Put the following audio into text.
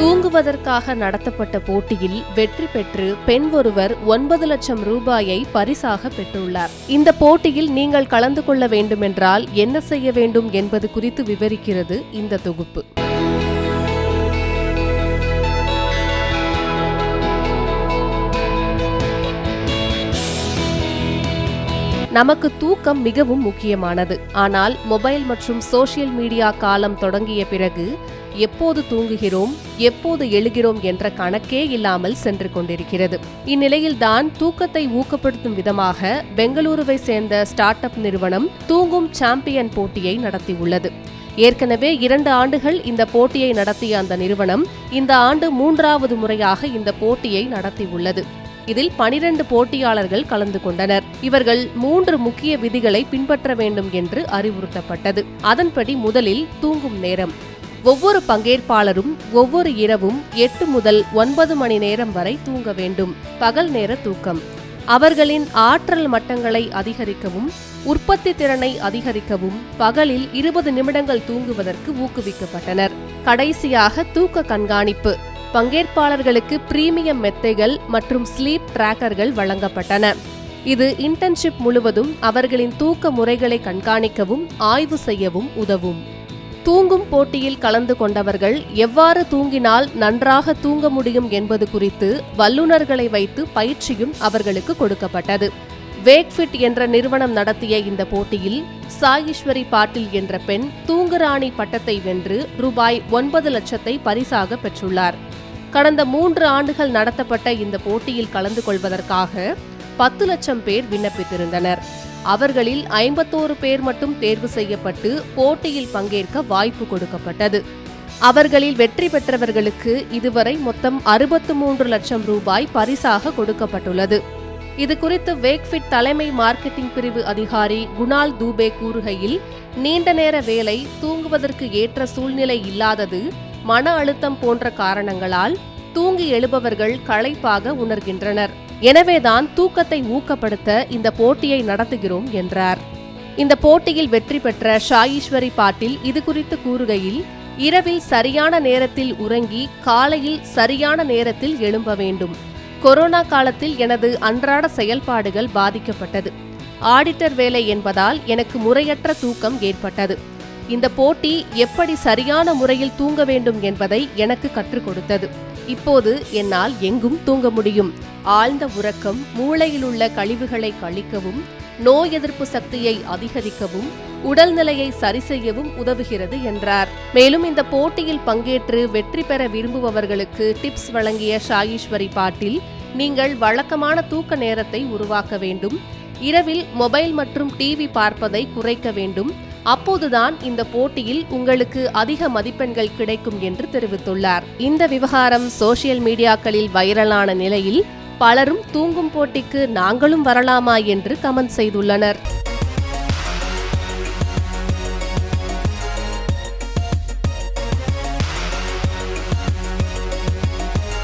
தூங்குவதற்காக நடத்தப்பட்ட போட்டியில் வெற்றி பெற்று பெண் ஒருவர் ஒன்பது லட்சம் ரூபாயை பரிசாக பெற்றுள்ளார். இந்த போட்டியில் நீங்கள் கலந்து கொள்ள வேண்டுமென்றால் என்ன செய்ய வேண்டும் என்பது குறித்து விவரிக்கிறது இந்த தொகுப்பு. நமக்கு தூக்கம் மிகவும் முக்கியமானது. ஆனால் மொபைல் மற்றும் சோஷியல் மீடியா காலம் தொடங்கிய பிறகு எப்போது தூங்குகிறோம் எப்போது எழுகிறோம் என்ற கணக்கே இல்லாமல் சென்று கொண்டிருக்கிறது. இந்நிலையில்தான் தூக்கத்தை ஊக்கப்படுத்தும் விதமாக பெங்களூருவை சேர்ந்த ஸ்டார்ட் அப் நிறுவனம் தூங்கும் சாம்பியன் போட்டியை நடத்தியுள்ளது. ஏற்கனவே இரண்டு ஆண்டுகள் இந்த போட்டியை நடத்திய அந்த நிறுவனம் இந்த ஆண்டு மூன்றாவது முறையாக இந்த போட்டியை நடத்தியுள்ளது. இதில் பனிரண்டு போட்டியாளர்கள் கலந்து கொண்டனர். இவர்கள் மூன்று முக்கிய விதிகளை பின்பற்ற வேண்டும் என்று அறிவுறுத்தப்பட்டது. அதன்படி முதலில் தூங்கும் நேரம். ஒவ்வொரு பங்கேற்பாளரும் ஒவ்வொரு இரவும் எட்டு முதல் ஒன்பது மணி நேரம் வரை தூங்க வேண்டும். பகல் நேர தூக்கம். அவர்களின் ஆற்றல் மட்டங்களை அதிகரிக்கவும் உற்பத்தி திறனை அதிகரிக்கவும் பகலில் இருபது நிமிடங்கள் தூங்குவதற்கு ஊக்குவிக்கப்பட்டனர். கடைசியாக தூக்க கண்காணிப்பு. பங்கேற்பாளர்களுக்கு பிரீமியம் மெத்தைகள் மற்றும் ஸ்லீப் டிராக்கர்கள் வழங்கப்பட்டன. இது இன்டர்ன்ஷிப் முழுவதும் அவர்களின் தூக்க முறைகளை கண்காணிக்கவும் ஆய்வு செய்யவும் உதவும். தூங்கும் போட்டியில் கலந்து கொண்டவர்கள் எவ்வாறு தூங்கினால் நன்றாக தூங்க முடியும் என்பது குறித்து வல்லுநர்களை வைத்து பயிற்சியும் அவர்களுக்கு கொடுக்கப்பட்டது. வேக்ஃபிட் என்ற நிறுவனம் நடத்திய இந்த போட்டியில் சாயீஸ்வரி பாட்டில் என்ற பெண் தூங்குராணி பட்டத்தை வென்று ரூபாய் ஒன்பது லட்சத்தை பரிசாக பெற்றுள்ளார். கடந்த மூன்று ஆண்டுகள் நடத்தப்பட்ட இந்த போட்டியில் கலந்து கொள்வதற்காக பத்து லட்சம் பேர் விண்ணப்பித்திருந்தனர். அவர்களில் ஐம்பத்தோரு பேர் மட்டும் தேர்வு செய்யப்பட்டு போட்டியில் பங்கேற்க வாய்ப்பு கொடுக்கப்பட்டது. அவர்களில் வெற்றி பெற்றவர்களுக்கு இதுவரை மொத்தம் அறுபத்து மூன்று லட்சம் ரூபாய் பரிசாக கொடுக்கப்பட்டுள்ளது. இது குறித்து வேக்ஃபிட் தலைமை மார்க்கெட்டிங் பிரிவு அதிகாரி குணால் தூபே கூறுகையில் நீண்ட நேர வேலை தூங்குவதற்கு ஏற்ற சூழ்நிலை இல்லாதது மன அழுத்தம் போன்ற காரணங்களால் தூங்கி எழுபவர்கள் களைப்பாக உணர்கின்றனர். எனவேதான் தூக்கத்தை ஊக்கப்படுத்த இந்த போட்டியை நடத்துகிறோம் என்றார். இந்த போட்டியில் வெற்றி பெற்ற ஷாயீஸ்வரி பாட்டில் இது குறித்து கூறுகையில் இரவில் சரியான நேரத்தில் உறங்கி காலையில் சரியான நேரத்தில் எழும்ப வேண்டும். கொரோனா காலத்தில் எனது அன்றாட செயல்பாடுகள் பாதிக்கப்பட்டது. ஆடிட்டர் வேலை என்பதால் எனக்கு முறையற்ற தூக்கம் ஏற்பட்டது. இந்த போட்டி எப்படி சரியான முறையில் தூங்க வேண்டும் என்பதை எனக்கு கற்றுக் கொடுத்தது. இப்போது என்னால் எங்கும் தூங்க முடியும். ஆழ்ந்த உறக்கம் மூளையில் உள்ள கழிவுகளை கழிக்கவும் நோய் எதிர்ப்பு சக்தியை அதிகரிக்கவும் உடல்நிலையை சரி செய்யவும் உதவுகிறது என்றார். மேலும் இந்த போட்டியில் பங்கேற்று வெற்றி பெற விரும்புபவர்களுக்கு டிப்ஸ் வழங்கிய ஷாயீஸ்வரி பாட்டில் நீங்கள் வழக்கமான தூக்க நேரத்தை உருவாக்க வேண்டும். இரவில் மொபைல் மற்றும் டிவி பார்ப்பதை குறைக்க வேண்டும். அப்போதுதான் இந்த போட்டியில் உங்களுக்கு அதிக மதிப்பெண்கள் கிடைக்கும் என்று தெரிவித்துள்ளார். இந்த விவகாரம் சோசியல் மீடியாக்களில் வைரலான நிலையில் பலரும் தூங்கும் போட்டிக்கு நாங்களும் வரலாமா என்று கமெண்ட் செய்துள்ளனர்.